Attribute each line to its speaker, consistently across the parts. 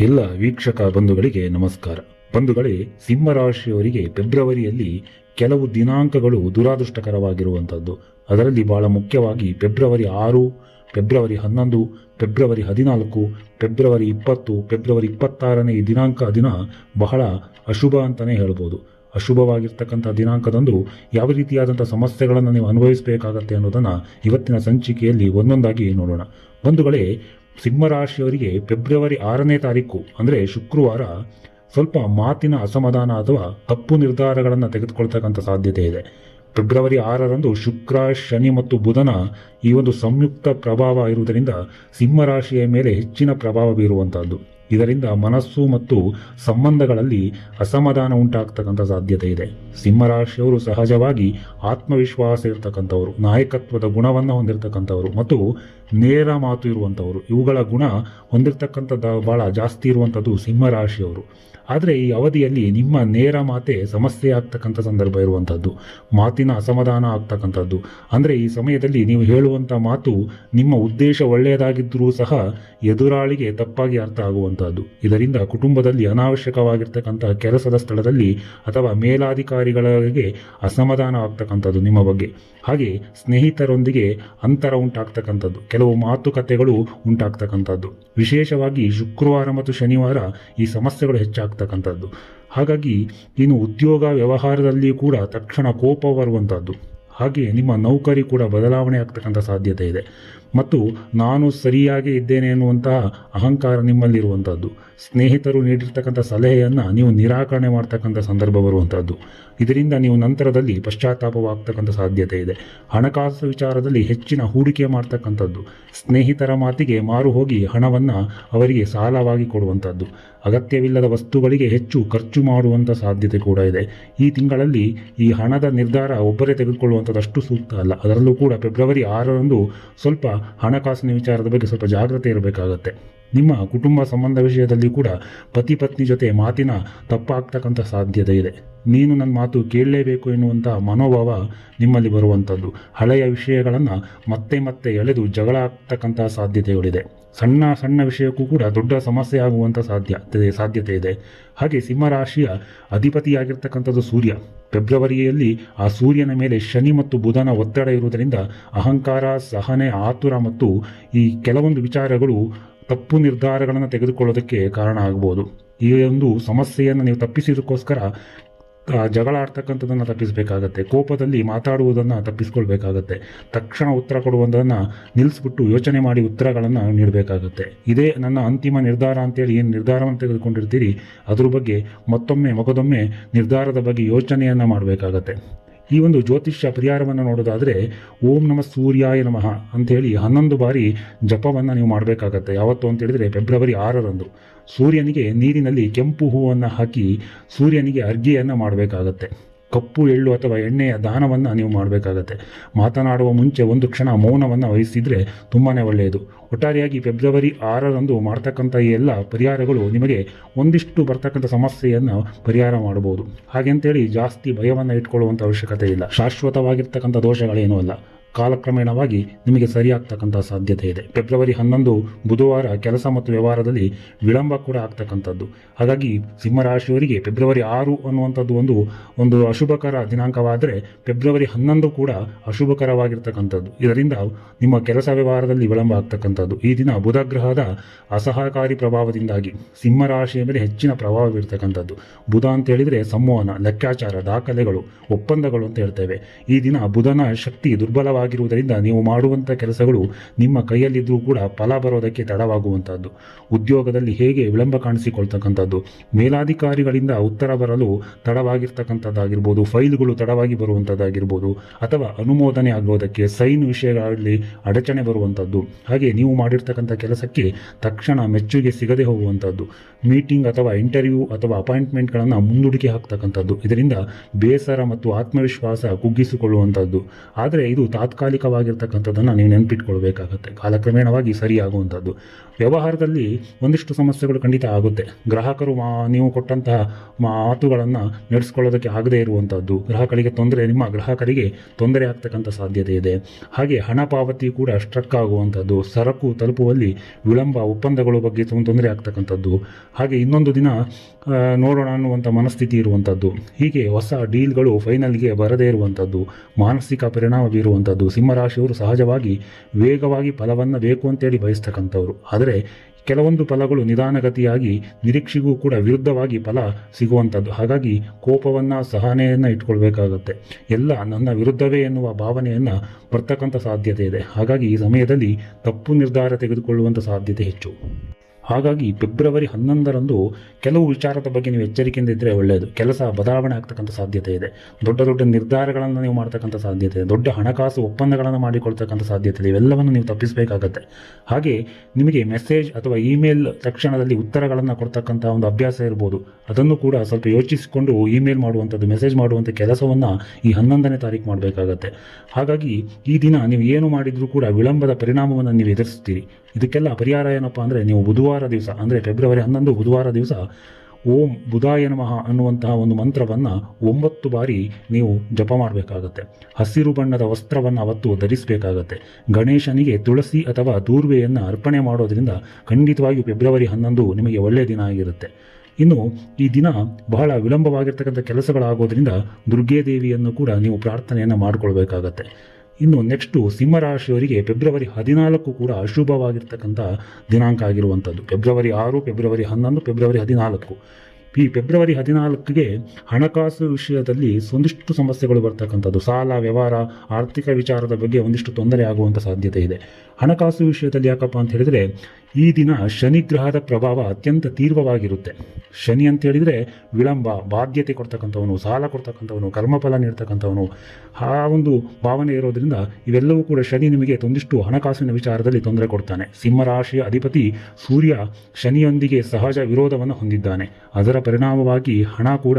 Speaker 1: ಎಲ್ಲ ವೀಕ್ಷಕ ಬಂಧುಗಳಿಗೆ ನಮಸ್ಕಾರ. ಬಂಧುಗಳೇ, ಸಿಂಹರಾಶಿಯವರಿಗೆ ಫೆಬ್ರವರಿಯಲ್ಲಿ ಕೆಲವು ದಿನಾಂಕಗಳು ದುರಾದೃಷ್ಟಕರವಾಗಿರುವಂಥದ್ದು ಅದರಲ್ಲಿ ಬಹಳ ಮುಖ್ಯವಾಗಿ ಫೆಬ್ರವರಿ ಆರು, ಫೆಬ್ರವರಿ ಹನ್ನೊಂದು, ಫೆಬ್ರವರಿ ಹದಿನಾಲ್ಕು, ಫೆಬ್ರವರಿ ಇಪ್ಪತ್ತು, ಫೆಬ್ರವರಿ ಇಪ್ಪತ್ತಾರನೇ ದಿನಾಂಕ ದಿನ ಬಹಳ ಅಶುಭ ಅಂತಲೇ ಹೇಳ್ಬೋದು. ಅಶುಭವಾಗಿರ್ತಕ್ಕಂಥ ದಿನಾಂಕದಂದು ಯಾವ ರೀತಿಯಾದಂಥ ಸಮಸ್ಯೆಗಳನ್ನು ನೀವು ಅನುಭವಿಸಬೇಕಾಗತ್ತೆ ಅನ್ನೋದನ್ನು ಇವತ್ತಿನ ಸಂಚಿಕೆಯಲ್ಲಿ ಒಂದೊಂದಾಗಿ ನೋಡೋಣ. ಬಂಧುಗಳೇ ಸಿಂಹರಾಶಿಯವರಿಗೆ ಫೆಬ್ರವರಿ ಆರನೇ ತಾರೀಕು, ಅಂದರೆ ಶುಕ್ರವಾರ, ಸ್ವಲ್ಪ ಮಾತಿನ ಅಸಮಾಧಾನ ಅಥವಾ ತಪ್ಪು ನಿರ್ಧಾರಗಳನ್ನು ತೆಗೆದುಕೊಳ್ತಕ್ಕಂಥ ಸಾಧ್ಯತೆ ಇದೆ. ಫೆಬ್ರವರಿ ಆರರಂದು ಶುಕ್ರ, ಶನಿ ಮತ್ತು ಬುಧನ ಈ ಒಂದು ಸಂಯುಕ್ತ ಪ್ರಭಾವ ಇರುವುದರಿಂದ ಸಿಂಹರಾಶಿಯ ಮೇಲೆ ಹೆಚ್ಚಿನ ಪ್ರಭಾವ ಬೀರುವಂತಹದ್ದು ಇದರಿಂದ ಮನಸ್ಸು ಮತ್ತು ಸಂಬಂಧಗಳಲ್ಲಿ ಅಸಮಾಧಾನ ಉಂಟಾಗ್ತಕ್ಕಂಥ ಸಾಧ್ಯತೆ ಇದೆ. ಸಿಂಹರಾಶಿಯವರು ಸಹಜವಾಗಿ ಆತ್ಮವಿಶ್ವಾಸ ಇರತಕ್ಕಂಥವರು, ನಾಯಕತ್ವದ ಗುಣವನ್ನು ಹೊಂದಿರತಕ್ಕಂಥವರು ಮತ್ತು ನೇರ ಮಾತು ಇರುವಂಥವರು. ಇವುಗಳ ಗುಣ ಹೊಂದಿರತಕ್ಕಂಥದ್ದು ಬಹಳ ಜಾಸ್ತಿ ಇರುವಂಥದ್ದು ಸಿಂಹರಾಶಿಯವರು. ಆದರೆ ಈ ಅವಧಿಯಲ್ಲಿ ನಿಮ್ಮ ನೇರ ಮಾತೆ ಸಮಸ್ಯೆ ಆಗ್ತಕ್ಕಂಥ ಸಂದರ್ಭ ಇರುವಂಥದ್ದು ಮಾತಿನ ಅಸಮಾಧಾನ ಆಗ್ತಕ್ಕಂಥದ್ದು. ಅಂದರೆ ಈ ಸಮಯದಲ್ಲಿ ನೀವು ಹೇಳುವಂಥ ಮಾತು ನಿಮ್ಮ ಉದ್ದೇಶ ಒಳ್ಳೆಯದಾಗಿದ್ದರೂ ಸಹ ಎದುರಾಳಿಗೆ ತಪ್ಪಾಗಿ ಅರ್ಥ ಆಗುವಂಥದ್ದು ಇದರಿಂದ ಕುಟುಂಬದಲ್ಲಿ ಅನಾವಶ್ಯಕವಾಗಿರ್ತಕ್ಕಂಥ ಕೆಲಸದ ಸ್ಥಳದಲ್ಲಿ ಅಥವಾ ಮೇಲಾಧಿಕಾರಿಗಳಿಗೆ ಅಸಮಾಧಾನ ಆಗ್ತಕ್ಕಂಥದ್ದು ನಿಮ್ಮ ಬಗ್ಗೆ. ಹಾಗೆ ಸ್ನೇಹಿತರೊಂದಿಗೆ ಅಂತರ ಉಂಟಾಗ್ತಕ್ಕಂಥದ್ದು. ಕೆಲವು ಮಾತುಕತೆಗಳು ಉಂಟಾಗ್ತಕ್ಕಂಥದ್ದು. ವಿಶೇಷವಾಗಿ ಶುಕ್ರವಾರ ಮತ್ತು ಶನಿವಾರ ಈ ಸಮಸ್ಯೆಗಳು ಹೆಚ್ಚಾಗ್ತಕ್ಕಂಥದ್ದು ಹಾಗಾಗಿ ಇನ್ನು ಉದ್ಯೋಗ ವ್ಯವಹಾರದಲ್ಲಿ ಕೂಡ ತಕ್ಷಣ ಕೋಪ ಬರುವಂಥದ್ದು. ಹಾಗೆ ನಿಮ್ಮ ನೌಕರಿ ಕೂಡ ಬದಲಾವಣೆ ಆಗ್ತಕ್ಕಂಥ ಸಾಧ್ಯತೆ ಇದೆ. ಮತ್ತು ನಾನು ಸರಿಯಾಗಿ ಇದ್ದೇನೆ ಎನ್ನುವಂತಹ ಅಹಂಕಾರ ನಿಮ್ಮಲ್ಲಿರುವಂಥದ್ದು. ಸ್ನೇಹಿತರು ನೀಡಿರ್ತಕ್ಕಂಥ ಸಲಹೆಯನ್ನು ನೀವು ನಿರಾಕರಣೆ ಮಾಡ್ತಕ್ಕಂಥ ಸಂದರ್ಭ ಬರುವಂಥದ್ದು. ಇದರಿಂದ ನೀವು ನಂತರದಲ್ಲಿ ಪಶ್ಚಾತ್ತಾಪವಾಗ್ತಕ್ಕಂಥ ಸಾಧ್ಯತೆ ಇದೆ. ಹಣಕಾಸು ವಿಚಾರದಲ್ಲಿ ಹೆಚ್ಚಿನ ಹೂಡಿಕೆ ಮಾಡ್ತಕ್ಕಂಥದ್ದು. ಸ್ನೇಹಿತರ ಮಾತಿಗೆ ಮಾರು ಹೋಗಿ ಹಣವನ್ನು ಅವರಿಗೆ ಸಾಲವಾಗಿ ಕೊಡುವಂಥದ್ದು. ಅಗತ್ಯವಿಲ್ಲದ ವಸ್ತುಗಳಿಗೆ ಹೆಚ್ಚು ಖರ್ಚು ಮಾಡುವಂಥ ಸಾಧ್ಯತೆ ಕೂಡ ಇದೆ. ಈ ತಿಂಗಳಲ್ಲಿ ಈ ಹಣದ ನಿರ್ಧಾರ ಒಬ್ಬರೇ ತೆಗೆದುಕೊಳ್ಳುವಂಥದ್ದಷ್ಟು ಸೂಕ್ತ ಅಲ್ಲ. ಅದರಲ್ಲೂ ಕೂಡ ಫೆಬ್ರವರಿ ಆರರಂದು ಸ್ವಲ್ಪ ಹಣಕಾಸಿನ ವಿಚಾರದ ಬಗ್ಗೆ ಸ್ವಲ್ಪ ಜಾಗ್ರತೆ ಇರಬೇಕಾಗತ್ತೆ. ನಿಮ್ಮ ಕುಟುಂಬ ಸಂಬಂಧ ವಿಷಯದಲ್ಲಿ ಕೂಡ ಪತಿ ಪತ್ನಿ ಜೊತೆ ಮಾತಿನ ತಪ್ಪಾಗ್ತಕ್ಕಂಥ ಸಾಧ್ಯತೆ ಇದೆ. ನೀನು ನನ್ನ ಮಾತು ಕೇಳಲೇಬೇಕು ಎನ್ನುವಂಥ ಮನೋಭಾವ ನಿಮ್ಮಲ್ಲಿ ಬರುವಂಥದ್ದು ಹಳೆಯ ವಿಷಯಗಳನ್ನು ಮತ್ತೆ ಮತ್ತೆ ಎಳೆದು ಜಗಳ ಆಗ್ತಕ್ಕಂಥ ಸಾಧ್ಯತೆಗಳಿದೆ. ಸಣ್ಣ ಸಣ್ಣ ವಿಷಯಕ್ಕೂ ಕೂಡ ದೊಡ್ಡ ಸಮಸ್ಯೆ ಆಗುವಂಥ ಸಾಧ್ಯ ಸಾಧ್ಯತೆ ಇದೆ. ಹಾಗೆ ಸಿಂಹರಾಶಿಯ ಅಧಿಪತಿಯಾಗಿರ್ತಕ್ಕಂಥದ್ದು ಸೂರ್ಯ. ಫೆಬ್ರವರಿಯಲ್ಲಿ ಆ ಸೂರ್ಯನ ಮೇಲೆ ಶನಿ ಮತ್ತು ಬುಧನ ಒತ್ತಡ ಇರುವುದರಿಂದ ಅಹಂಕಾರ, ಸಹನೆ, ಆತುರ ಮತ್ತು ಈ ಕೆಲವೊಂದು ವಿಚಾರಗಳು ತಪ್ಪು ನಿರ್ಧಾರಗಳನ್ನು ತೆಗೆದುಕೊಳ್ಳೋದಕ್ಕೆ ಕಾರಣ ಆಗ್ಬೋದು. ಈ ಒಂದು ಸಮಸ್ಯೆಯನ್ನು ನೀವು ತಪ್ಪಿಸಿದಕ್ಕೋಸ್ಕರ ಜಗಳ ಆಡ್ತಕ್ಕಂಥದ್ದನ್ನು ತಪ್ಪಿಸಬೇಕಾಗತ್ತೆ. ಕೋಪದಲ್ಲಿ ಮಾತಾಡುವುದನ್ನು ತಪ್ಪಿಸ್ಕೊಳ್ಬೇಕಾಗತ್ತೆ. ತಕ್ಷಣ ಉತ್ತರ ಕೊಡುವುದನ್ನು ನಿಲ್ಲಿಸ್ಬಿಟ್ಟು ಯೋಚನೆ ಮಾಡಿ ಉತ್ತರಗಳನ್ನು ನೀಡಬೇಕಾಗತ್ತೆ. ಇದೇ ನನ್ನ ಅಂತಿಮ ನಿರ್ಧಾರ ಅಂತೇಳಿ ಏನು ನಿರ್ಧಾರವನ್ನು ತೆಗೆದುಕೊಂಡಿರ್ತೀರಿ, ಅದ್ರ ಬಗ್ಗೆ ಮತ್ತೊಮ್ಮೆ ಮೊಗದೊಮ್ಮೆ ನಿರ್ಧಾರದ ಬಗ್ಗೆ ಯೋಚನೆಯನ್ನು ಮಾಡಬೇಕಾಗತ್ತೆ. ಈ ಒಂದು ಜ್ಯೋತಿಷ್ಯ ಪರಿಹಾರವನ್ನು ನೋಡೋದಾದರೆ, ಓಂ ನಮ ಸೂರ್ಯಾಯ ನಮಃ ಅಂಥೇಳಿ ಹನ್ನೊಂದು ಬಾರಿ ಜಪವನ್ನು ನೀವು ಮಾಡಬೇಕಾಗತ್ತೆ. ಯಾವತ್ತು ಅಂತ ಹೇಳಿದರೆ, ಫೆಬ್ರವರಿ ಆರರಂದು. ಸೂರ್ಯನಿಗೆ ನೀರಿನಲ್ಲಿ ಕೆಂಪು ಹೂವನ್ನು ಹಾಕಿ ಸೂರ್ಯನಿಗೆ ಅರ್ಗಿಯನ್ನು ಮಾಡಬೇಕಾಗತ್ತೆ. ಕಪ್ಪು ಎಳ್ಳು ಅಥವಾ ಎಣ್ಣೆಯ ದಾನವನ್ನು ನೀವು ಮಾಡಬೇಕಾಗತ್ತೆ. ಮಾತನಾಡುವ ಮುಂಚೆ ಒಂದು ಕ್ಷಣ ಮೌನವನ್ನು ವಹಿಸಿದರೆ ತುಂಬಾ ಒಳ್ಳೆಯದು. ಒಟ್ಟಾರೆಯಾಗಿ ಫೆಬ್ರವರಿ ಆರರಂದು ಮಾಡ್ತಕ್ಕಂಥ ಈ ಎಲ್ಲ ಪರಿಹಾರಗಳು ನಿಮಗೆ ಒಂದಿಷ್ಟು ಬರ್ತಕ್ಕಂಥ ಸಮಸ್ಯೆಯನ್ನು ಪರಿಹಾರ ಮಾಡಬಹುದು. ಹಾಗೆಂತೇಳಿ ಜಾಸ್ತಿ ಭಯವನ್ನು ಇಟ್ಕೊಳ್ಳುವಂಥ ಅವಶ್ಯಕತೆ ಇಲ್ಲ. ಶಾಶ್ವತವಾಗಿರ್ತಕ್ಕಂಥ ದೋಷಗಳೇನೂ ಅಲ್ಲ. ಕಾಲಕ್ರಮೇಣವಾಗಿ ನಿಮಗೆ ಸರಿಯಾಗ್ತಕ್ಕಂಥ ಸಾಧ್ಯತೆ ಇದೆ. ಫೆಬ್ರವರಿ ಹನ್ನೊಂದು ಬುಧವಾರ ಕೆಲಸ ಮತ್ತು ವ್ಯವಹಾರದಲ್ಲಿ ವಿಳಂಬ ಕೂಡ ಆಗ್ತಕ್ಕಂಥದ್ದು. ಹಾಗಾಗಿ ಸಿಂಹರಾಶಿಯವರಿಗೆ ಫೆಬ್ರವರಿ ಆರು ಅನ್ನುವಂಥದ್ದು ಒಂದು ಒಂದು ಅಶುಭಕರ ದಿನಾಂಕವಾದರೆ ಫೆಬ್ರವರಿ ಹನ್ನೊಂದು ಕೂಡ ಅಶುಭಕರವಾಗಿರ್ತಕ್ಕಂಥದ್ದು. ಇದರಿಂದ ನಿಮ್ಮ ಕೆಲಸ ವ್ಯವಹಾರದಲ್ಲಿ ವಿಳಂಬ ಆಗ್ತಕ್ಕಂಥದ್ದು. ಈ ದಿನ ಬುಧ ಗ್ರಹದ ಅಸಹಕಾರಿ ಪ್ರಭಾವದಿಂದಾಗಿ ಸಿಂಹರಾಶಿಯ ಮೇಲೆ ಹೆಚ್ಚಿನ ಪ್ರಭಾವ ಬೀರ್ತಕ್ಕಂಥದ್ದು ಬುಧ ಅಂತ ಹೇಳಿದರೆ ಸಂವಹನ, ಲೆಕ್ಕಾಚಾರ, ದಾಖಲೆಗಳು, ಒಪ್ಪಂದಗಳು ಅಂತ ಹೇಳ್ತೇವೆ. ಈ ದಿನ ಬುಧನ ಶಕ್ತಿ ದುರ್ಬಲವಾಗಿರುವುದರಿಂದ ನೀವು ಮಾಡುವಂಥ ಕೆಲಸಗಳು ನಿಮ್ಮ ಕೈಯಲ್ಲಿದ್ದರೂ ಕೂಡ ಫಲ ಬರೋದಕ್ಕೆ ತಡವಾಗುವಂಥದ್ದು. ಉದ್ಯೋಗದಲ್ಲಿ ಹೇಗೆ ವಿಳಂಬ ಕಾಣಿಸಿಕೊಳ್ತಕ್ಕಂಥದ್ದು. ಮೇಲಾಧಿಕಾರಿಗಳಿಂದ ಉತ್ತರ ಬರಲು ತಡವಾಗಿರ್ತಕ್ಕಂಥದ್ದಾಗಿರ್ಬೋದು, ಫೈಲ್ಗಳು ತಡವಾಗಿ ಬರುವಂಥದ್ದಾಗಿರ್ಬೋದು, ಅಥವಾ ಅನುಮೋದನೆ ಆಗುವುದಕ್ಕೆ ಸೈನ್ ವಿಷಯಗಳಲ್ಲಿ ಅಡಚಣೆ ಬರುವಂಥದ್ದು. ಹಾಗೆ ನೀವು ಮಾಡಿರ್ತಕ್ಕಂಥ ಕೆಲಸಕ್ಕೆ ತಕ್ಷಣ ಮೆಚ್ಚುಗೆ ಸಿಗದೆ ಹೋಗುವಂಥದ್ದು. ಮೀಟಿಂಗ್ ಅಥವಾ ಇಂಟರ್ವ್ಯೂ ಅಥವಾ ಅಪಾಯಿಂಟ್ಮೆಂಟ್ಗಳನ್ನು ಮುಂದೂಡಿಕೆ ಹಾಕ್ತಕ್ಕಂಥದ್ದು. ಇದರಿಂದ ಬೇಸರ ಮತ್ತು ಆತ್ಮವಿಶ್ವಾಸ ಕುಗ್ಗಿಸಿಕೊಳ್ಳುವಂಥದ್ದು. ಆದರೆ ಇದು ತಾತ್ಕಾಲಿಕವಾಗಿರ್ತಕ್ಕಂಥದ್ದನ್ನು ನೀವು ನೆನಪಿಟ್ಕೊಳ್ಬೇಕಾಗತ್ತೆ. ಕಾಲಕ್ರಮೇಣವಾಗಿ ಸರಿಯಾಗುವಂಥದ್ದು. ವ್ಯವಹಾರದಲ್ಲಿ ಒಂದಿಷ್ಟು ಸಮಸ್ಯೆಗಳು ಖಂಡಿತ ಆಗುತ್ತೆ. ಗ್ರಾಹಕರು ಮಾ, ನೀವು ಕೊಟ್ಟಂತಹ ಮಾತುಗಳನ್ನು ನಡೆಸ್ಕೊಳ್ಳೋದಕ್ಕೆ ಆಗದೇ ಇರುವಂಥದ್ದು. ಗ್ರಾಹಕರಿಗೆ ತೊಂದರೆ, ನಿಮ್ಮ ಗ್ರಾಹಕರಿಗೆ ತೊಂದರೆ ಆಗ್ತಕ್ಕಂಥ ಸಾಧ್ಯತೆ ಇದೆ. ಹಾಗೆ ಹಣ ಪಾವತಿ ಕೂಡ ಸ್ಟ್ರಕ್ ಆಗುವಂಥದ್ದು. ಸರಕು ತಲುಪುವಲ್ಲಿ ವಿಳಂಬ, ಒಪ್ಪಂದಗಳ ಬಗ್ಗೆ ತೊಂದರೆ ಆಗ್ತಕ್ಕಂಥದ್ದು. ಹಾಗೆ ಇನ್ನೊಂದು ದಿನ ನೋಡೋಣ ಅನ್ನುವಂಥ ಮನಸ್ಥಿತಿ ಇರುವಂಥದ್ದು. ಹೀಗೆ ಹೊಸ ಡೀಲ್ಗಳು ಫೈನಲ್ಗೆ ಬರದೇ ಇರುವಂಥದ್ದು. ಮಾನಸಿಕ ಪರಿಣಾಮ ಬೀರುವಂಥದ್ದು. ಸಿಂಹರಾಶಿಯವರು ಸಹಜವಾಗಿ ವೇಗವಾಗಿ ಫಲವನ್ನು ಬೇಕು ಅಂತೇಳಿ ಬಯಸ್ತಕ್ಕಂಥವ್ರು. ಆದರೆ ಕೆಲವೊಂದು ಫಲಗಳು ನಿಧಾನಗತಿಯಾಗಿ ನಿರೀಕ್ಷೆಗೂ ಕೂಡ ವಿರುದ್ಧವಾಗಿ ಫಲ ಸಿಗುವಂಥದ್ದು. ಹಾಗಾಗಿ ಕೋಪವನ್ನು, ಸಹನೆಯನ್ನು ಇಟ್ಕೊಳ್ಬೇಕಾಗತ್ತೆ. ಎಲ್ಲ ನನ್ನ ವಿರುದ್ಧವೇ ಎನ್ನುವ ಭಾವನೆಯನ್ನು ಬರ್ತಕ್ಕಂಥ ಸಾಧ್ಯತೆ ಇದೆ. ಹಾಗಾಗಿ ಈ ಸಮಯದಲ್ಲಿ ತಪ್ಪು ನಿರ್ಧಾರ ತೆಗೆದುಕೊಳ್ಳುವಂಥ ಸಾಧ್ಯತೆ ಹೆಚ್ಚು. ಹಾಗಾಗಿ ಫೆಬ್ರವರಿ ಹನ್ನೊಂದರಂದು ಕೆಲವು ವಿಚಾರದ ಬಗ್ಗೆ ನೀವು ಎಚ್ಚರಿಕೆಯಿಂದ ಇದ್ದರೆ ಒಳ್ಳೆಯದು ಕೆಲಸ ಬದಲಾವಣೆ ಆಗ್ತಕ್ಕಂಥ ಸಾಧ್ಯತೆ ಇದೆ. ದೊಡ್ಡ ದೊಡ್ಡ ನಿರ್ಧಾರಗಳನ್ನು ನೀವು ಮಾಡ್ತಕ್ಕಂಥ ಸಾಧ್ಯತೆ ಇದೆ. ದೊಡ್ಡ ಹಣಕಾಸು ಒಪ್ಪಂದಗಳನ್ನು ಮಾಡಿಕೊಳ್ತಕ್ಕಂಥ ಸಾಧ್ಯತೆ ಇದೆ. ಇವೆಲ್ಲವನ್ನು ನೀವು ತಪ್ಪಿಸಬೇಕಾಗತ್ತೆ. ಹಾಗೆ ನಿಮಗೆ ಮೆಸೇಜ್ ಅಥವಾ ಇಮೇಲ್ ತಕ್ಷಣದಲ್ಲಿ ಉತ್ತರಗಳನ್ನು ಕೊಡ್ತಕ್ಕಂಥ ಒಂದು ಅಭ್ಯಾಸ ಇರ್ಬೋದು. ಅದನ್ನು ಕೂಡ ಸ್ವಲ್ಪ ಯೋಚಿಸಿಕೊಂಡು ಇಮೇಲ್ ಮಾಡುವಂಥದ್ದು, ಮೆಸೇಜ್ ಮಾಡುವಂಥ ಕೆಲಸವನ್ನು ಈ ಹನ್ನೊಂದನೇ ತಾರೀಕು ಮಾಡಬೇಕಾಗತ್ತೆ. ಹಾಗಾಗಿ ಈ ದಿನ ನೀವು ಏನು ಮಾಡಿದರೂ ಕೂಡ ವಿಳಂಬದ ಪರಿಣಾಮವನ್ನು ನೀವು ಎದುರಿಸ್ತೀರಿ. ಇದಕ್ಕೆಲ್ಲ ಪರಿಹಾರ ಏನಪ್ಪ ಅಂದರೆ ನೀವು ಬುಧವಾರ ದಿವಸ, ಅಂದರೆ ಫೆಬ್ರವರಿ ಹನ್ನೊಂದು ಬುಧವಾರ ದಿವಸ ಓಂ ಬುಧಾಯ ನಮಃ ಅನ್ನುವಂತಹ ಒಂದು ಮಂತ್ರವನ್ನು ಒಂಬತ್ತು ಬಾರಿ ನೀವು ಜಪ ಮಾಡಬೇಕಾಗತ್ತೆ. ಹಸಿರು ಬಣ್ಣದ ವಸ್ತ್ರವನ್ನು ಅವತ್ತು ಧರಿಸಬೇಕಾಗತ್ತೆ. ಗಣೇಶನಿಗೆ ತುಳಸಿ ಅಥವಾ ದೂರ್ವೆಯನ್ನು ಅರ್ಪಣೆ ಮಾಡೋದರಿಂದ ಖಂಡಿತವಾಗಿಯೂ ಫೆಬ್ರವರಿ ಹನ್ನೊಂದು ನಿಮಗೆ ಒಳ್ಳೆಯ ದಿನ ಆಗಿರುತ್ತೆ. ಇನ್ನು ಈ ದಿನ ಬಹಳ ವಿಳಂಬವಾಗಿರ್ತಕ್ಕಂಥ ಕೆಲಸಗಳಾಗೋದ್ರಿಂದ ದುರ್ಗೆ ದೇವಿಯನ್ನು ಕೂಡ ನೀವು ಪ್ರಾರ್ಥನೆಯನ್ನು ಮಾಡಿಕೊಳ್ಬೇಕಾಗತ್ತೆ. ಇನ್ನು ನೆಕ್ಸ್ಟು ಸಿಂಹರಾಶಿಯವರಿಗೆ ಫೆಬ್ರವರಿ ಹದಿನಾಲ್ಕು ಕೂಡ ಅಶುಭವಾಗಿರ್ತಕ್ಕಂಥ ದಿನಾಂಕ ಆಗಿರುವಂಥದ್ದು. ಫೆಬ್ರವರಿ ಆರು, ಫೆಬ್ರವರಿ ಹನ್ನೊಂದು, ಫೆಬ್ರವರಿ ಹದಿನಾಲ್ಕು. ಈ ಫೆಬ್ರವರಿ ಹದಿನಾಲ್ಕಿಗೆ ಹಣಕಾಸು ವಿಷಯದಲ್ಲಿ ಒಂದಿಷ್ಟು ಸಮಸ್ಯೆಗಳು ಬರ್ತಕ್ಕಂಥದ್ದು. ಸಾಲ, ವ್ಯವಹಾರ, ಆರ್ಥಿಕ ವಿಚಾರದ ಬಗ್ಗೆ ಒಂದಿಷ್ಟು ತೊಂದರೆ ಆಗುವಂಥ ಸಾಧ್ಯತೆ ಇದೆ. ಹಣಕಾಸು ವಿಷಯದಲ್ಲಿ ಯಾಕಪ್ಪ ಅಂತ ಹೇಳಿದರೆ, ಈ ದಿನ ಶನಿ ಗ್ರಹದ ಪ್ರಭಾವ ಅತ್ಯಂತ ತೀವ್ರವಾಗಿರುತ್ತೆ. ಶನಿ ಅಂತ ಹೇಳಿದರೆ ವಿಳಂಬ, ಬಾಧ್ಯತೆ ಕೊಡ್ತಕ್ಕಂಥವನು, ಸಾಲ ಕೊಡ್ತಕ್ಕಂಥವನು, ಕರ್ಮಫಲ ನೀಡ್ತಕ್ಕಂಥವನು, ಆ ಒಂದು ಭಾವನೆ ಇರೋದ್ರಿಂದ ಇವೆಲ್ಲವೂ ಕೂಡ ಶನಿ ನಿಮಗೆ ಒಂದಿಷ್ಟು ಹಣಕಾಸಿನ ವಿಚಾರದಲ್ಲಿ ತೊಂದರೆ ಕೊಡ್ತಾನೆ. ಸಿಂಹರಾಶಿಯ ಅಧಿಪತಿ ಸೂರ್ಯ ಶನಿಯೊಂದಿಗೆ ಸಹಜ ವಿರೋಧವನ್ನು ಹೊಂದಿದ್ದಾನೆ. ಅದರ ಪರಿಣಾಮವಾಗಿ ಹಣ ಕೂಡ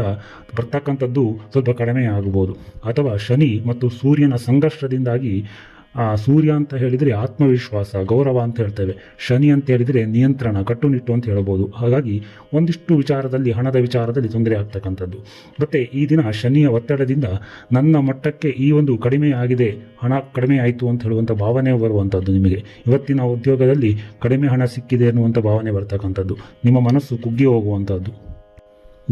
Speaker 1: ಬರ್ತಕ್ಕಂಥದ್ದು ಸ್ವಲ್ಪ ಕಡಿಮೆ ಆಗಬಹುದು ಅಥವಾ ಶನಿ ಮತ್ತು ಸೂರ್ಯನ ಸಂಘರ್ಷದಿಂದಾಗಿ ಸೂರ್ಯ ಅಂತ ಹೇಳಿದರೆ ಆತ್ಮವಿಶ್ವಾಸ, ಗೌರವ ಅಂತ ಹೇಳ್ತೇವೆ. ಶನಿ ಅಂತ ಹೇಳಿದರೆ ನಿಯಂತ್ರಣ, ಕಟ್ಟುನಿಟ್ಟು ಅಂತ ಹೇಳ್ಬೋದು. ಹಾಗಾಗಿ ಒಂದಿಷ್ಟು ವಿಚಾರದಲ್ಲಿ, ಹಣದ ವಿಚಾರದಲ್ಲಿ ತೊಂದರೆ ಆಗ್ತಕ್ಕಂಥದ್ದು. ಮತ್ತು ಈ ದಿನ ಶನಿಯ ಒತ್ತಡದಿಂದ ನನ್ನ ಮಟ್ಟಕ್ಕೆ ಈ ಒಂದು ಕಡಿಮೆ ಆಗಿದೆ, ಹಣ ಕಡಿಮೆ ಆಯಿತು ಅಂತ ಹೇಳುವಂಥ ಭಾವನೆ ಬರುವಂಥದ್ದು ನಿಮಗೆ. ಇವತ್ತಿನ ಉದ್ಯೋಗದಲ್ಲಿ ಕಡಿಮೆ ಹಣ ಸಿಕ್ಕಿದೆ ಅನ್ನುವಂಥ ಭಾವನೆ ಬರ್ತಕ್ಕಂಥದ್ದು. ನಿಮ್ಮ ಮನಸ್ಸು ಕುಗ್ಗಿ ಹೋಗುವಂಥದ್ದು.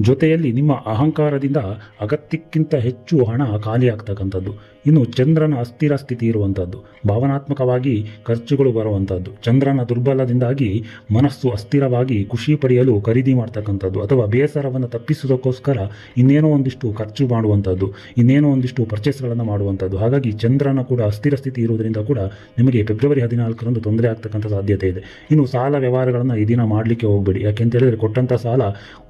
Speaker 1: ಜೊತೆಯಲ್ಲಿ ನಿಮ್ಮ ಅಹಂಕಾರದಿಂದ ಅಗತ್ಯಕ್ಕಿಂತ ಹೆಚ್ಚು ಹಣ ಖಾಲಿಯಾಗ್ತಕ್ಕಂಥದ್ದು. ಇನ್ನು ಚಂದ್ರನ ಅಸ್ಥಿರ ಸ್ಥಿತಿ ಇರುವಂಥದ್ದು. ಭಾವನಾತ್ಮಕವಾಗಿ ಖರ್ಚುಗಳು ಬರುವಂಥದ್ದು. ಚಂದ್ರನ ದುರ್ಬಲದಿಂದಾಗಿ ಮನಸ್ಸು ಅಸ್ಥಿರವಾಗಿ ಖುಷಿ ಪಡೆಯಲು ಖರೀದಿ ಮಾಡ್ತಕ್ಕಂಥದ್ದು. ಅಥವಾ ಬೇಸರವನ್ನು ತಪ್ಪಿಸುವುದಕ್ಕೋಸ್ಕರ ಇನ್ನೇನೋ ಒಂದಿಷ್ಟು ಖರ್ಚು ಮಾಡುವಂಥದ್ದು. ಇನ್ನೇನೋ ಒಂದಿಷ್ಟು ಪರ್ಚೇಸ್ಗಳನ್ನು ಮಾಡುವಂಥದ್ದು. ಹಾಗಾಗಿ ಚಂದ್ರನ ಕೂಡ ಅಸ್ಥಿರ ಸ್ಥಿತಿ ಇರುವುದರಿಂದ ಕೂಡ ನಿಮಗೆ ಫೆಬ್ರವರಿ ಹದಿನಾಲ್ಕರಂದು ತೊಂದರೆ ಆಗ್ತಕ್ಕಂಥ ಸಾಧ್ಯತೆ ಇದೆ. ಇನ್ನು ಸಾಲ ವ್ಯವಹಾರಗಳನ್ನು ಈ ದಿನ ಮಾಡಲಿಕ್ಕೆ ಹೋಗಬೇಡಿ. ಯಾಕೆಂತ ಹೇಳಿದರೆ ಕೊಟ್ಟಂಥ ಸಾಲ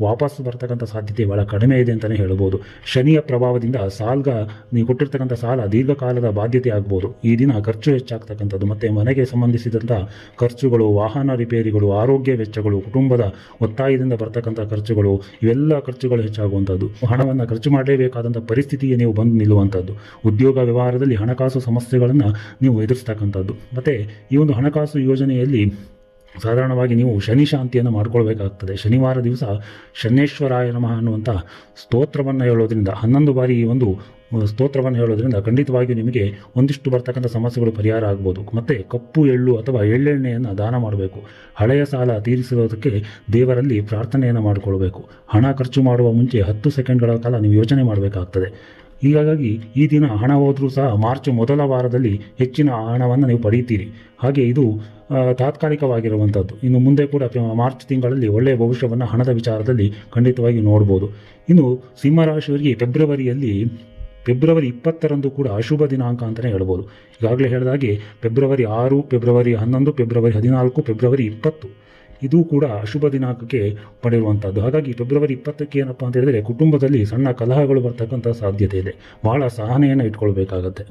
Speaker 1: ವಾಪಸ್ ಬರ್ತಕ್ಕಂಥ ಸಾಧ್ಯತೆ ಬಹಳ ಕಡಿಮೆ ಇದೆ ಅಂತಲೇ ಹೇಳ್ಬೋದು. ಶನಿಯ ಪ್ರಭಾವದಿಂದ ಸಾಲ್ಗ, ನೀವು ಕೊಟ್ಟಿರ್ತಕ್ಕಂಥ ಸಾಲ ದೀರ್ಘಕಾಲದ ಬಾಧ್ಯತೆ ಆಗ್ಬೋದು. ಈ ದಿನ ಖರ್ಚು ಹೆಚ್ಚಾಗ್ತಕ್ಕಂಥದ್ದು. ಮತ್ತು ಮನೆಗೆ ಸಂಬಂಧಿಸಿದಂಥ ಖರ್ಚುಗಳು, ವಾಹನ ರಿಪೇರಿಗಳು, ಆರೋಗ್ಯ ವೆಚ್ಚಗಳು, ಕುಟುಂಬದ ಒತ್ತಾಯದಿಂದ ಬರ್ತಕ್ಕಂಥ ಖರ್ಚುಗಳು, ಇವೆಲ್ಲ ಖರ್ಚುಗಳು ಹೆಚ್ಚಾಗುವಂಥದ್ದು. ಹಣವನ್ನು ಖರ್ಚು ಮಾಡಲೇಬೇಕಾದಂಥ ಪರಿಸ್ಥಿತಿಗೆ ನೀವು ಬಂದು ನಿಲ್ಲುವಂಥದ್ದು. ಉದ್ಯೋಗ ವ್ಯವಹಾರದಲ್ಲಿ ಹಣಕಾಸು ಸಮಸ್ಯೆಗಳನ್ನು ನೀವು ಎದುರಿಸ್ತಕ್ಕಂಥದ್ದು. ಮತ್ತು ಈ ಒಂದು ಹಣಕಾಸು ಯೋಜನೆಯಲ್ಲಿ ಸಾಧಾರಣವಾಗಿ ನೀವು ಶನಿ ಶಾಂತಿಯನ್ನು ಮಾಡ್ಕೊಳ್ಬೇಕಾಗ್ತದೆ. ಶನಿವಾರ ದಿವಸ ಶನೇಶ್ವರಾಯ ನಮಃ ಅನ್ನುವಂಥ ಸ್ತೋತ್ರವನ್ನು ಹೇಳೋದ್ರಿಂದ, ಹನ್ನೊಂದು ಬಾರಿ ಈ ಒಂದು ಸ್ತೋತ್ರವನ್ನು ಹೇಳೋದ್ರಿಂದ ಖಂಡಿತವಾಗಿಯೂ ನಿಮಗೆ ಒಂದಿಷ್ಟು ಬರ್ತಕ್ಕಂಥ ಸಮಸ್ಯೆಗಳು ಪರಿಹಾರ ಆಗ್ಬೋದು. ಮತ್ತು ಕಪ್ಪು, ಎಳ್ಳು ಅಥವಾ ಎಳ್ಳೆಣ್ಣೆಯನ್ನು ದಾನ ಮಾಡಬೇಕು. ಹಳೆಯ ಸಾಲ ತೀರಿಸುವುದಕ್ಕೆ ದೇವರಲ್ಲಿ ಪ್ರಾರ್ಥನೆಯನ್ನು ಮಾಡಿಕೊಳ್ಬೇಕು. ಹಣ ಖರ್ಚು ಮಾಡುವ ಮುಂಚೆ ಹತ್ತು ಸೆಕೆಂಡ್ಗಳ ಕಾಲ ನೀವು ಯೋಚನೆ ಮಾಡಬೇಕಾಗ್ತದೆ. ಹೀಗಾಗಿ ಈ ದಿನ ಹಣ ಹೋದರೂ ಸಹ ಮಾರ್ಚ್ ಮೊದಲ ವಾರದಲ್ಲಿ ಹೆಚ್ಚಿನ ಹಣವನ್ನು ನೀವು ಪಡೆಯುತ್ತೀರಿ ಹಾಗೆ ಇದು ತಾತ್ಕಾಲಿಕವಾಗಿರುವಂಥದ್ದು ಇನ್ನು ಮುಂದೆ ಕೂಡ ಮಾರ್ಚ್ ತಿಂಗಳಲ್ಲಿ ಒಳ್ಳೆಯ ಭವಿಷ್ಯವನ್ನು ಹಣದ ವಿಚಾರದಲ್ಲಿ ಖಂಡಿತವಾಗಿ ನೋಡ್ಬೋದು. ಇನ್ನು ಸಿಂಹರಾಶಿಯವರಿಗೆ ಫೆಬ್ರವರಿಯಲ್ಲಿ, ಫೆಬ್ರವರಿ ಇಪ್ಪತ್ತರಂದು ಕೂಡ ಅಶುಭ ದಿನಾಂಕ ಅಂತಲೇ ಹೇಳ್ಬೋದು. ಈಗಾಗಲೇ ಹೇಳಿದಾಗೆ ಫೆಬ್ರವರಿ ಆರು, ಫೆಬ್ರವರಿ ಹನ್ನೊಂದು, ಫೆಬ್ರವರಿ ಹದಿನಾಲ್ಕು, ಫೆಬ್ರವರಿ ಇಪ್ಪತ್ತು. ಇದು ಕೂಡ ಅಶುಭ ದಿನಾಂಕಕ್ಕೆ ಪಡೆಯುವಂಥದ್ದು ಹಾಗಾಗಿ ಫೆಬ್ರವರಿ ಇಪ್ಪತ್ತಕ್ಕೆ ಏನಪ್ಪ ಅಂತ ಹೇಳಿದರೆ ಕುಟುಂಬದಲ್ಲಿ ಸಣ್ಣ ಕಲಹಗಳು ಬರ್ತಕ್ಕಂಥ ಸಾಧ್ಯತೆ ಇದೆ. ಬಹಳ ಸಹನೆಯನ್ನು ಇಟ್ಕೊಳ್ಬೇಕಾಗತ್ತೆ.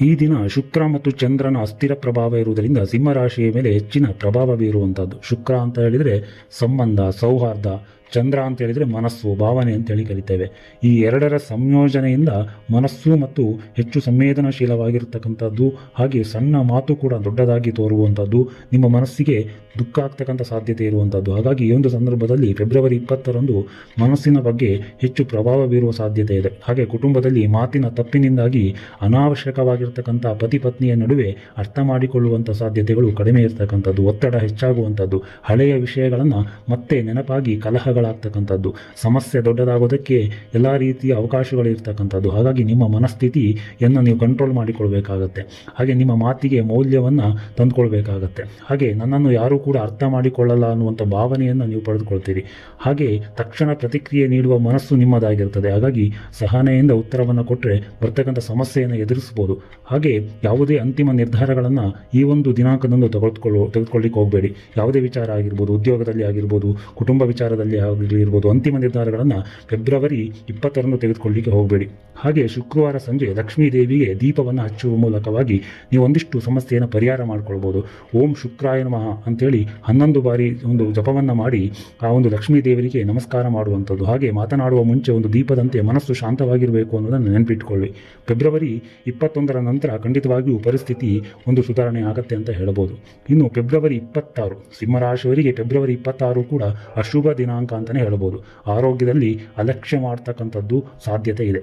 Speaker 1: ಈ ದಿನ ಶುಕ್ರ ಮತ್ತು ಚಂದ್ರನ ಅಸ್ಥಿರ ಪ್ರಭಾವ ಇರುವುದರಿಂದ ಸಿಂಹರಾಶಿಯ ಮೇಲೆ ಹೆಚ್ಚಿನ ಪ್ರಭಾವ ಬೀರುವಂಥದ್ದು ಶುಕ್ರ ಅಂತ ಹೇಳಿದರೆ ಸಂಬಂಧ, ಸೌಹಾರ್ದ ಚಂದ್ರ ಅಂತ ಹೇಳಿದರೆ ಮನಸ್ಸು, ಭಾವನೆ ಅಂತೇಳಿ ಕರಿತೇವೆ. ಈ ಎರಡರ ಸಂಯೋಜನೆಯಿಂದ ಮನಸ್ಸು ಮತ್ತು ಹೆಚ್ಚು ಸಂವೇದನಾಶೀಲವಾಗಿರ್ತಕ್ಕಂಥದ್ದು ಹಾಗೆ ಸಣ್ಣ ಮಾತು ಕೂಡ ದೊಡ್ಡದಾಗಿ ತೋರುವಂಥದ್ದು, ನಿಮ್ಮ ಮನಸ್ಸಿಗೆ ದುಃಖ ಆಗ್ತಕ್ಕಂಥ ಸಾಧ್ಯತೆ ಇರುವಂಥದ್ದು. ಹಾಗಾಗಿ ಈ ಒಂದು ಸಂದರ್ಭದಲ್ಲಿ ಫೆಬ್ರವರಿ ಇಪ್ಪತ್ತರಂದು ಮನಸ್ಸಿನ ಬಗ್ಗೆ ಹೆಚ್ಚು ಪ್ರಭಾವ ಬೀರುವ ಸಾಧ್ಯತೆ ಇದೆ. ಹಾಗೆ ಕುಟುಂಬದಲ್ಲಿ ಮಾತಿನ ತಪ್ಪಿನಿಂದಾಗಿ ಅನಾವಶ್ಯಕವಾಗಿರ್ತಕ್ಕಂಥ ಪತಿ ಪತ್ನಿಯ ನಡುವೆ ಅರ್ಥ ಮಾಡಿಕೊಳ್ಳುವಂಥ ಸಾಧ್ಯತೆಗಳು ಕಡಿಮೆ ಇರತಕ್ಕಂಥದ್ದು. ಒತ್ತಡ ಹೆಚ್ಚಾಗುವಂಥದ್ದು. ಹಳೆಯ ವಿಷಯಗಳನ್ನು ಮತ್ತೆ ನೆನಪಾಗಿ ಕಲಹಗಳಾಗ್ತಕ್ಕಂಥದ್ದು ಸಮಸ್ಯೆ ದೊಡ್ಡದಾಗೋದಕ್ಕೆ ಎಲ್ಲ ರೀತಿಯ ಅವಕಾಶಗಳು ಇರ್ತಕ್ಕಂಥದ್ದು ಹಾಗಾಗಿ ನಿಮ್ಮ ಮನಸ್ಥಿತಿಯನ್ನು ನೀವು ಕಂಟ್ರೋಲ್ ಮಾಡಿಕೊಳ್ಬೇಕಾಗತ್ತೆ. ಹಾಗೆ ನಿಮ್ಮ ಮಾತಿಗೆ ಮೌಲ್ಯವನ್ನು ತಂದುಕೊಳ್ಬೇಕಾಗತ್ತೆ. ಹಾಗೆ ನನ್ನನ್ನು ಯಾರೂ ಕೂಡ ಅರ್ಥ ಮಾಡಿಕೊಳ್ಳಲ್ಲ ಅನ್ನುವಂಥ ಭಾವನೆಯನ್ನು ನೀವು ಪಡೆದುಕೊಳ್ತೀರಿ. ಹಾಗೆ ತಕ್ಷಣ ಪ್ರತಿಕ್ರಿಯೆ ನೀಡುವ ಮನಸ್ಸು ನಿಮ್ಮದಾಗಿರ್ತದೆ. ಹಾಗಾಗಿ ಸಹನೆಯಿಂದ ಉತ್ತರವನ್ನು ಕೊಟ್ಟರೆ ಬರ್ತಕ್ಕಂಥ ಸಮಸ್ಯೆಯನ್ನು ಎದುರಿಸ್ಬೋದು. ಹಾಗೆ ಯಾವುದೇ ಅಂತಿಮ ನಿರ್ಧಾರಗಳನ್ನು ಈ ಒಂದು ದಿನಾಂಕದಂದು ತೆಗೆದುಕೊಳ್ಳೋ ತೆಗೆದುಕೊಳ್ಳಿಕ್ಕೆ ಹೋಗಬೇಡಿ. ಯಾವುದೇ ವಿಚಾರ ಆಗಿರ್ಬೋದು, ಉದ್ಯೋಗದಲ್ಲಿ ಆಗಿರ್ಬೋದು, ಕುಟುಂಬ ವಿಚಾರದಲ್ಲಿ ಆಗಿರ್ಬೋದು ಅಂತಿಮ ನಿರ್ಧಾರಗಳನ್ನು ಫೆಬ್ರವರಿ ಇಪ್ಪತ್ತರಂದು ತೆಗೆದುಕೊಳ್ಳಿಕ್ಕೆ ಹೋಗಬೇಡಿ. ಹಾಗೆ ಶುಕ್ರವಾರ ಸಂಜೆ ಲಕ್ಷ್ಮೀ ದೇವಿಗೆ ದೀಪವನ್ನು ಹಚ್ಚುವ ಮೂಲಕವಾಗಿ ನೀವು ಒಂದಿಷ್ಟು ಸಮಸ್ಯೆಯನ್ನು ಪರಿಹಾರ ಮಾಡಿಕೊಳ್ಬೋದು. ಓಂ ಶುಕ್ರಾಯ ನಮಃ ಅಂತೇಳಿ ಹನ್ನೊಂದು ಬಾರಿ ಒಂದು ಜಪವನ್ನು ಮಾಡಿ ಆ ಒಂದು ಲಕ್ಷ್ಮೀ ದೇವರಿಗೆ ನಮಸ್ಕಾರ ಮಾಡುವಂಥದ್ದು. ಹಾಗೆ ಮಾತನಾಡುವ ಮುಂಚೆ ಒಂದು ದೀಪದಂತೆ ಮನಸ್ಸು ಶಾಂತವಾಗಿರಬೇಕು ಅನ್ನೋದನ್ನು ನೆನಪಿಟ್ಟುಕೊಳ್ಳಿ ಫೆಬ್ರವರಿ ಇಪ್ಪತ್ತೊಂದರ ನಂತರ ಖಂಡಿತವಾಗಿಯೂ ಪರಿಸ್ಥಿತಿ ಒಂದು ಸುಧಾರಣೆ ಆಗತ್ತೆ ಅಂತ ಹೇಳಬಹುದು ಇನ್ನು ಫೆಬ್ರವರಿ ಇಪ್ಪತ್ತಾರು, ಸಿಂಹರಾಶಿಯವರಿಗೆ ಫೆಬ್ರವರಿ ಇಪ್ಪತ್ತಾರು ಕೂಡ ಅಶುಭ ದಿನಾಂಕ ಅಂತಲೇ ಹೇಳ್ಬೋದು ಆರೋಗ್ಯದಲ್ಲಿ ಅಲಕ್ಷ್ಯ ಮಾಡ್ತಕ್ಕಂಥದ್ದು ಸಾಧ್ಯತೆ ಇದೆ.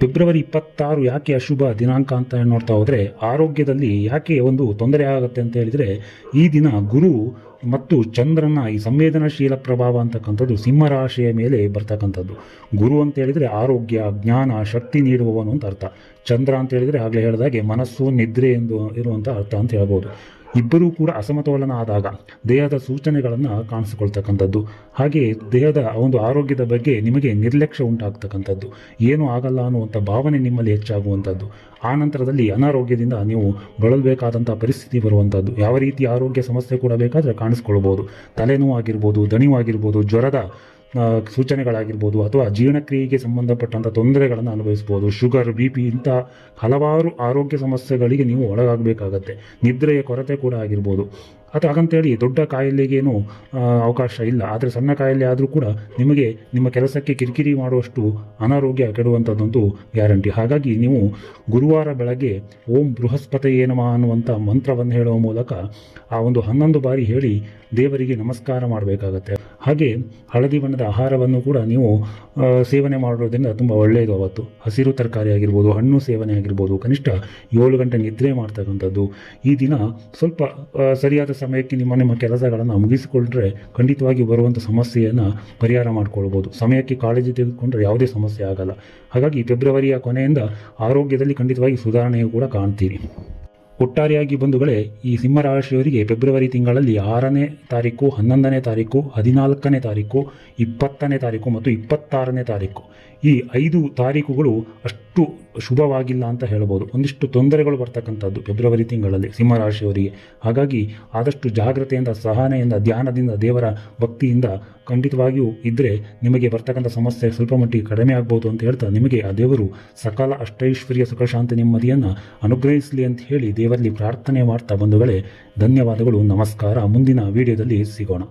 Speaker 1: ಫೆಬ್ರವರಿ ಇಪ್ಪತ್ತಾರು ಯಾಕೆ ಅಶುಭ ದಿನಾಂಕ ಅಂತ ನೋಡ್ತಾ ಹೋದರೆ, ಆರೋಗ್ಯದಲ್ಲಿ ಯಾಕೆ ಒಂದು ತೊಂದರೆ ಆಗುತ್ತೆ ಅಂತ ಹೇಳಿದರೆ, ಈ ದಿನ ಗುರು ಮತ್ತು ಚಂದ್ರನ ಈ ಸಂವೇದನಾಶೀಲ ಪ್ರಭಾವ ಅಂತಕ್ಕಂಥದ್ದು ಸಿಂಹರಾಶಿಯ ಮೇಲೆ ಬರ್ತಕ್ಕಂಥದ್ದು. ಗುರು ಅಂತ ಹೇಳಿದರೆ ಆರೋಗ್ಯ, ಜ್ಞಾನ, ಶಕ್ತಿ ನೀಡುವವನು ಅಂತ ಅರ್ಥ. ಚಂದ್ರ ಅಂತ ಹೇಳಿದರೆ ಆಗಲೇ ಹೇಳಿದಾಗೆ ಮನಸ್ಸು, ನಿದ್ರೆ ಎಂದು ಇರುವಂಥ ಅರ್ಥ ಅಂತ ಹೇಳ್ಬೋದು. ಇಬ್ಬರೂ ಕೂಡ ಅಸಮತೋಲನ ಆದಾಗ ದೇಹದ ಸೂಚನೆಗಳನ್ನು ಕಾಣಿಸಿಕೊಳ್ತಕ್ಕಂಥದ್ದು. ಹಾಗೆ ದೇಹದ ಒಂದು ಆರೋಗ್ಯದ ಬಗ್ಗೆ ನಿಮಗೆ ನಿರ್ಲಕ್ಷ್ಯ ಉಂಟಾಗ್ತಕ್ಕಂಥದ್ದು. ಏನೂ ಆಗಲ್ಲ ಅನ್ನುವಂಥ ಭಾವನೆ ನಿಮ್ಮಲ್ಲಿ ಹೆಚ್ಚಾಗುವಂಥದ್ದು. ಆ ನಂತರದಲ್ಲಿ ಅನಾರೋಗ್ಯದಿಂದ ನೀವು ಬಳಲಬೇಕಾದಂಥ ಪರಿಸ್ಥಿತಿ ಬರುವಂಥದ್ದು. ಯಾವ ರೀತಿ ಆರೋಗ್ಯ ಸಮಸ್ಯೆ ಕೂಡ ಬೇಕಾದರೆ ಕಾಣಿಸ್ಕೊಳ್ಬೋದು. ತಲೆನೋವು ಆಗಿರ್ಬೋದು ದಣಿವು ಆಗಿರ್ಬೋದು ಜ್ವರದ ಸೂಚನೆಗಳಾಗಿರ್ಬೋದು ಅಥವಾ ಜೀರ್ಣಕ್ರಿಯೆಗೆ ಸಂಬಂಧಪಟ್ಟಂಥ ತೊಂದರೆಗಳನ್ನು ಅನುಭವಿಸ್ಬೋದು. ಶುಗರ್, ಬಿ ಪಿ ಇಂಥ ಹಲವಾರು ಆರೋಗ್ಯ ಸಮಸ್ಯೆಗಳಿಗೆ ನೀವು ಒಳಗಾಗಬೇಕಾಗತ್ತೆ. ನಿದ್ರೆಯ ಕೊರತೆ ಕೂಡ ಆಗಿರ್ಬೋದು. ಅಥವಾ ಹಾಗಂತೇಳಿ ದೊಡ್ಡ ಕಾಯಿಲೆಗೇನು ಅವಕಾಶ ಇಲ್ಲ. ಆದರೆ ಸಣ್ಣ ಕಾಯಿಲೆ ಆದರೂ ಕೂಡ ನಿಮಗೆ ನಿಮ್ಮ ಕೆಲಸಕ್ಕೆ ಕಿರಿಕಿರಿ ಮಾಡುವಷ್ಟು ಅನಾರೋಗ್ಯ ಕೆಡುವಂಥದ್ದೊಂದು ಗ್ಯಾರಂಟಿ. ಹಾಗಾಗಿ ನೀವು ಗುರುವಾರ ಬೆಳಗ್ಗೆ ಓಂ ಬೃಹಸ್ಪತಿ ಏನಮ ಅನ್ನುವಂಥ ಮಂತ್ರವನ್ನು ಹೇಳುವ ಮೂಲಕ ಆ ಒಂದು ಹನ್ನೊಂದು ಬಾರಿ ಹೇಳಿ ದೇವರಿಗೆ ನಮಸ್ಕಾರ ಮಾಡಬೇಕಾಗತ್ತೆ. ಹಾಗೆ ಹಳದಿ ಬಣ್ಣದ ಆಹಾರವನ್ನು ಕೂಡ ನೀವು ಸೇವನೆ ಮಾಡೋದ್ರಿಂದ ತುಂಬ ಒಳ್ಳೆಯದು ಅವತ್ತು. ಹಸಿರು ತರಕಾರಿ ಆಗಿರ್ಬೋದು, ಹಣ್ಣು ಸೇವನೆ ಆಗಿರ್ಬೋದು, ಕನಿಷ್ಠ ಏಳು ಗಂಟೆ ನಿದ್ರೆ ಮಾಡ್ತಕ್ಕಂಥದ್ದು. ಈ ದಿನ ಸ್ವಲ್ಪ ಸರಿಯಾದ ಸಮಯಕ್ಕೆ ನಿಮ್ಮ ನಿಮ್ಮ ಕೆಲಸಗಳನ್ನು ಮುಗಿಸಿಕೊಂಡ್ರೆ ಖಂಡಿತವಾಗಿ ಬರುವಂಥ ಸಮಸ್ಯೆಯನ್ನು ಪರಿಹಾರ ಮಾಡಿಕೊಳ್ಬೋದು. ಸಮಯಕ್ಕೆ ಕಾಳಜಿ ತೆಗೆದುಕೊಂಡ್ರೆ ಯಾವುದೇ ಸಮಸ್ಯೆ ಆಗಲ್ಲ. ಹಾಗಾಗಿ ಫೆಬ್ರವರಿಯ ಕೊನೆಯಿಂದ ಆರೋಗ್ಯದಲ್ಲಿ ಖಂಡಿತವಾಗಿ ಸುಧಾರಣೆಯು ಕೂಡ ಕಾಣ್ತೀರಿ. ಒಟ್ಟಾರೆಯಾಗಿ ಬಂಧುಗಳೇ, ಈ ಸಿಂಹರಾಶಿಯವರಿಗೆ ಫೆಬ್ರವರಿ ತಿಂಗಳಲ್ಲಿ ಆರನೇ ತಾರೀಕು, ಹನ್ನೊಂದನೇ ತಾರೀಕು, ಹದಿನಾಲ್ಕನೇ ತಾರೀಕು, ಇಪ್ಪತ್ತನೇ ತಾರೀಕು ಮತ್ತು ಇಪ್ಪತ್ತಾರನೇ ತಾರೀಕು. ಈ ಐದು ತಾರೀಕುಗಳು ಅಷ್ಟು ಶುಭವಾಗಿಲ್ಲ ಅಂತ ಹೇಳ್ಬೋದು. ಒಂದಿಷ್ಟು ತೊಂದರೆಗಳು ಬರ್ತಕ್ಕಂಥದ್ದು ಫೆಬ್ರವರಿ ತಿಂಗಳಲ್ಲಿ ಸಿಂಹರಾಶಿಯವರಿಗೆ. ಹಾಗಾಗಿ ಆದಷ್ಟು ಜಾಗ್ರತೆಯಿಂದ, ಸಹನೆಯಿಂದ, ಧ್ಯಾನದಿಂದ, ದೇವರ ಭಕ್ತಿಯಿಂದ ಖಂಡಿತವಾಗಿಯೂ ಇದ್ದರೆ ನಿಮಗೆ ಬರ್ತಕ್ಕಂಥ ಸಮಸ್ಯೆ ಸ್ವಲ್ಪ ಮಟ್ಟಿಗೆ ಕಡಿಮೆ ಆಗ್ಬೋದು ಅಂತ ಹೇಳ್ತಾ ನಿಮಗೆ ಆ ದೇವರು ಸಕಾಲ ಅಷ್ಟೈಶ್ವರ್ಯ, ಸುಖಶಾಂತಿ ನೆಮ್ಮದಿಯನ್ನು ಅನುಗ್ರಹಿಸಲಿ ಅಂತ ಹೇಳಿ ದೇವರಲ್ಲಿ ಪ್ರಾರ್ಥನೆ ಮಾಡ್ತಾ ಬಂಧುಗಳೇ ಧನ್ಯವಾದಗಳು. ನಮಸ್ಕಾರ. ಮುಂದಿನ ವಿಡಿಯೋದಲ್ಲಿ ಸಿಗೋಣ.